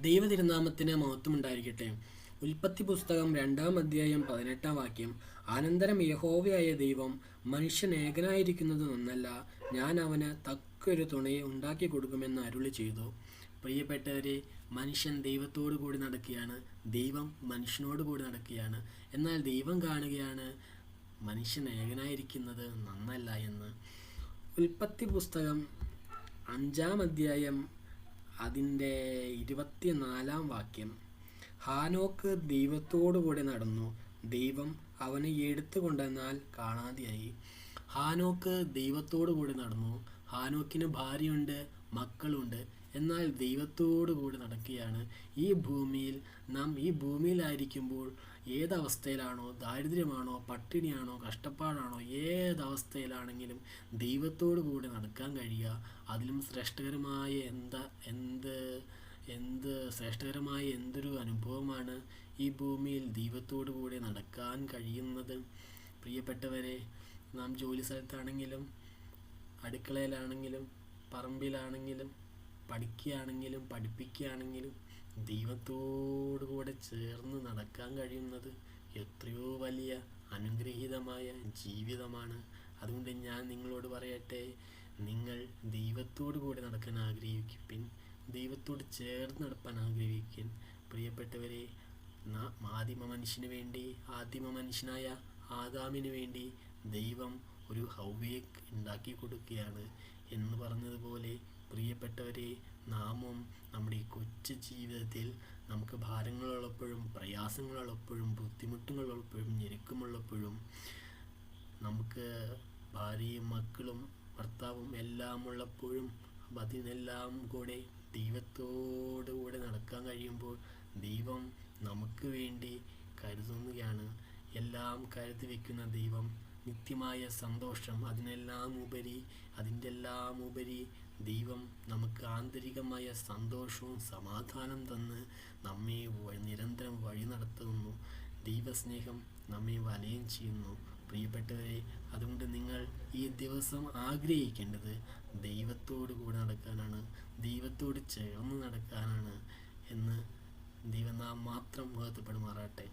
ദൈവതിരുനാമത്തിന് മഹത്വം ഉണ്ടായിരിക്കട്ടെ ഉൽപ്പത്തി പുസ്തകം രണ്ടാം അധ്യായം പതിനെട്ടാം വാക്യം. അനന്തരം യഹോവയായ ദൈവം മനുഷ്യൻ ഏകനായിരിക്കുന്നത് നന്നല്ല. ഞാൻ അവന് തക്കൊരു തുണയെ ഉണ്ടാക്കി കൊടുക്കുമെന്ന് അരുളി ചെയ്തു. പ്രിയപ്പെട്ടവരെ മനുഷ്യൻ ദൈവത്തോടു കൂടി നടക്കുകയാണ്. ദൈവം മനുഷ്യനോട് കൂടി നടക്കുകയാണ്. എന്നാൽ ദൈവം കാണുകയാണ് മനുഷ്യൻ ഏകനായിരിക്കുന്നത് നന്നല്ല എന്ന്. ഉൽപ്പത്തി പുസ്തകം അഞ്ചാം അധ്യായം അതിന്റെ ഇരുപത്തിനാലാം വാക്യം ഹാനോക്ക് ദൈവത്തോടു കൂടെ നടന്നു. ദൈവം അവനെ എടുത്തു കൊണ്ടെന്നാൽ കാണാതെയായി. ഹാനോക്ക് ദൈവത്തോടു കൂടി നടന്നു. ഹാനോക്കിന് ഭാര്യയുണ്ട്. മക്കളുണ്ട്. എന്നാൽ ദൈവത്തോടു കൂടി നടക്കുകയാണ്. ഈ ഭൂമിയിൽ നാം ഈ ഭൂമിയിലായിരിക്കുമ്പോൾ ഏതവസ്ഥയിലാണോ ദാരിദ്ര്യമാണോ പട്ടിണിയാണോ കഷ്ടപ്പാടാണോ ഏതവസ്ഥയിലാണെങ്കിലും ദൈവത്തോടു കൂടി നടക്കാൻ കഴിയുക. അതിലും ശ്രേഷ്ഠകരമായ എന്താ എന്ത് എന്ത് ശ്രേഷ്ഠകരമായ എന്തൊരു അനുഭവമാണ് ഈ ഭൂമിയിൽ ദൈവത്തോടു കൂടി നടക്കാൻ കഴിയുന്നത്. പ്രിയപ്പെട്ടവരെ നാം ജോലി സ്ഥലത്താണെങ്കിലും അടുക്കളയിലാണെങ്കിലും പറമ്പിലാണെങ്കിലും പഠിക്കുകയാണെങ്കിലും പഠിപ്പിക്കുകയാണെങ്കിലും ദൈവത്തോടു കൂടെ ചേർന്ന് നടക്കാൻ കഴിയുന്നത് എത്രയോ വലിയ അനുഗ്രഹീതമായ ജീവിതമാണ്. അതുകൊണ്ട് ഞാൻ നിങ്ങളോട് പറയട്ടെ നിങ്ങൾ ദൈവത്തോടു കൂടെ നടക്കാൻ ആഗ്രഹിക്കും. ദൈവത്തോട് ചേർന്ന് നടപ്പാൻ ആഗ്രഹിക്കും. പ്രിയപ്പെട്ടവരെ ആദിമ മനുഷ്യന് വേണ്ടി ആദിമ മനുഷ്യനായ ആദാമിന് വേണ്ടി ദൈവം ഒരു ഹൗവയെ ഉണ്ടാക്കി കൊടുക്കുകയാണ് എന്ന് പറഞ്ഞതുപോലെ പ്രിയപ്പെട്ടവരെ നാമും നമ്മുടെ ഈ കൊച്ചു ജീവിതത്തിൽ നമുക്ക് ഭാരങ്ങളുള്ളപ്പോഴും പ്രയാസങ്ങളുള്ളപ്പോഴും ബുദ്ധിമുട്ടുകളുള്ളപ്പോഴും ഞെരുക്കമുള്ളപ്പോഴും നമുക്ക് ഭാര്യയും മക്കളും ഭർത്താവും എല്ലാം ഉള്ളപ്പോഴും അതിനെല്ലാം കൂടെ ദൈവത്തോടു കൂടെ നടക്കാൻ കഴിയുമ്പോൾ ദൈവം നമുക്ക് വേണ്ടി കരുതുന്നുകയാണ്. എല്ലാം കരുതി വയ്ക്കുന്ന ദൈവം നിത്യമായ സന്തോഷം അതിനെല്ലാം ഉപരി അതിന്റെ എല്ലാം ഉപരി ദൈവം നമുക്ക് ആന്തരികമായ സന്തോഷവും സമാധാനം തന്ന് നമ്മെ നിരന്തരം വഴി നടത്തുന്നു. ദൈവസ്നേഹം നമ്മെ വലയം ചെയ്യുന്നു. പ്രിയപ്പെട്ടവരെ അതുകൊണ്ട് നിങ്ങൾ ഈ ദിവസം ആഗ്രഹിക്കേണ്ടത് ദൈവത്തോട് കൂടെ നടക്കാനാണ് ദൈവത്തോട് ചേർന്ന് നടക്കാനാണ് എന്ന് ദൈവം നാം മാത്രം മുഖത്തപ്പെടുമാറാട്ടെ